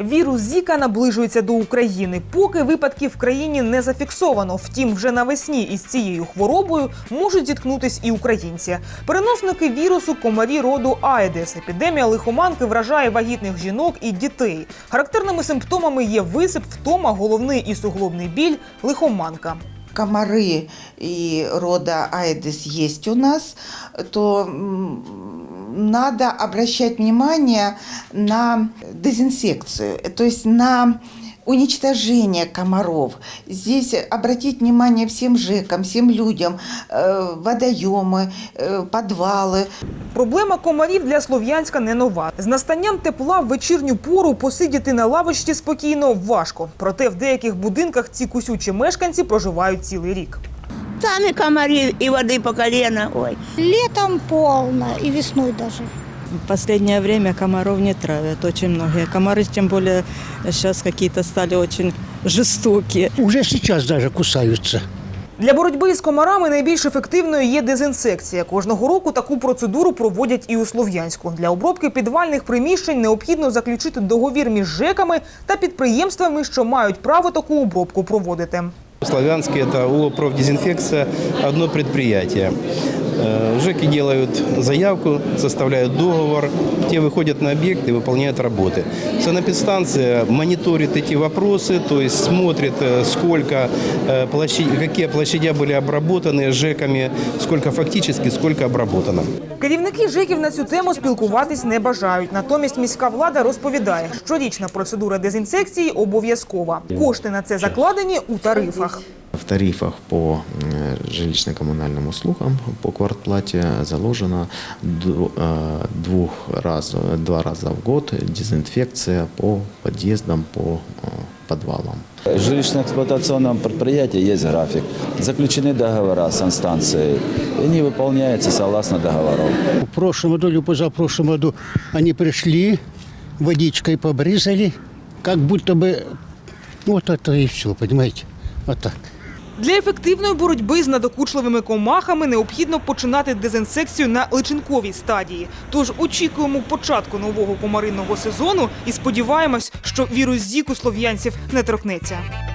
Вірус Зіка наближується до України. Поки випадків в країні не зафіксовано. Втім, вже навесні із цією хворобою можуть зіткнутись і українці. Переносники вірусу комарі роду Аедес. Епідемія лихоманки вражає вагітних жінок і дітей. Характерними симптомами є висип, втома, головний і суглобний біль, лихоманка. комары и рода Аэдес есть у нас, то надо обращать внимание на дезинсекцию, то есть на уничтожение комаров. Здесь обратить внимание всем ЖЭКам, всем людям, э, водоемы, э, подвалы, Проблема комарів для Слов'янська не нова. З настанням тепла в вечірню пору посидіти на лавочці спокійно важко. Проте в деяких будинках ці кусючі мешканці проживають цілий рік. Там и комары, и воды по колено. Ой. Летом полно и весной даже. В последнее время комаров не травят очень многие. Комары, тем более, сейчас какие-то стали очень жестокие. Уже сейчас даже кусаются. Для боротьби з комарами найбільш ефективною є дезінсекція. Кожного року таку процедуру проводять і у Слов'янську. Для обробки підвальних приміщень необхідно заключити договір між ЖЕКами та підприємствами, що мають право таку обробку проводити. Славянске это ООО «Профдезинфекция» одно предприятие. Э, ЖЭКи делают заявку, составляют договор, те выходят на объект и выполняют работы. Санэпидстанция мониторит эти вопросы, то есть смотрит, э, сколько э, площадь- какие площадя были обработаны ЖЭКами, сколько фактически, сколько обработано. Керівники ЖЕКів на цю тему спілкуватись не бажають. Натомість міська влада розповідає, щорічна процедура дезінсекції обов'язкова. Кошти на це закладені у тарифах. Тарифах по жилищно-коммунальным услугам по квартплате заложено э, двух раз, два раза в год дезинфекция по подъездам, по э, подвалам. В жилищно-эксплуатационном предприятии есть график. Заключены договора с санстанцией, и они выполняются согласно договорам. В прошлом году или позапрошлом году они пришли, водичкой побрызали, как будто бы вот это и все, понимаете? Вот так. Для ефективної боротьби з надокучливими комахами необхідно починати дезінсекцію на личинковій стадії. Тож очікуємо початку нового комаринного сезону і сподіваємось, що вірус зіку слов'янців не торкнеться.